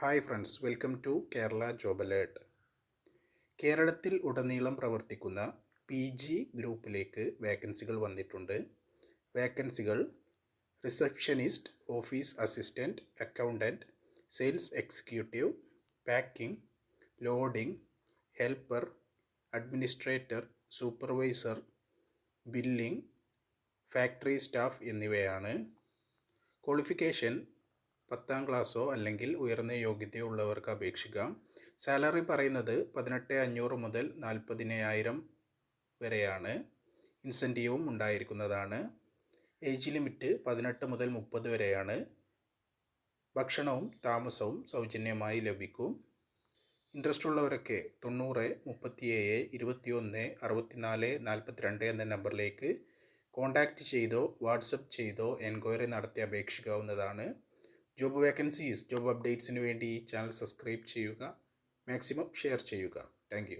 Hi friends welcome to Kerala job alert കേരളത്തിൽ ഉടനീളം പ്രവർത്തിക്കുന്ന പി ജി ഗ്രൂപ്പിലേക്ക് വേക്കൻസികൾ വന്നിട്ടുണ്ട്. വേക്കൻസികൾ receptionist office assistant accountant sales executive packing loading helper administrator supervisor billing factory staff എന്നിവയാണ്. ക്വാളിഫിക്കേഷൻ പത്താം ക്ലാസ്സോ അല്ലെങ്കിൽ ഉയർന്ന യോഗ്യതയോ ഉള്ളവർക്ക് അപേക്ഷിക്കാം. സാലറി പറയുന്നത് പതിനെട്ട് അഞ്ഞൂറ് മുതൽ നാൽപ്പതിനായിരം വരെയാണ്. ഇൻസെന്റീവും ഉണ്ടായിരിക്കുന്നതാണ്. ഏജ് ലിമിറ്റ് പതിനെട്ട് മുതൽ മുപ്പത് വരെയാണ്. ഭക്ഷണവും താമസവും സൗജന്യമായി ലഭിക്കും. ഇൻട്രസ്റ്റ് ഉള്ളവരൊക്കെ തൊണ്ണൂറ് മുപ്പത്തിയേഴ് ഇരുപത്തിയൊന്ന് അറുപത്തിനാല് നാൽപ്പത്തിരണ്ട് എന്ന നമ്പറിലേക്ക് കോൺടാക്റ്റ് ചെയ്തോ വാട്സപ്പ് ചെയ്തോ എൻക്വയറി നടത്തി അപേക്ഷിക്കാവുന്നതാണ്. ജോബ് വേക്കൻസീസ് ജോബ് അപ്ഡേറ്റ്സിന് വേണ്ടി ഈ ചാനൽ സബ്സ്ക്രൈബ് ചെയ്യുക. മാക്സിമം ഷെയർ ചെയ്യുക. താങ്ക്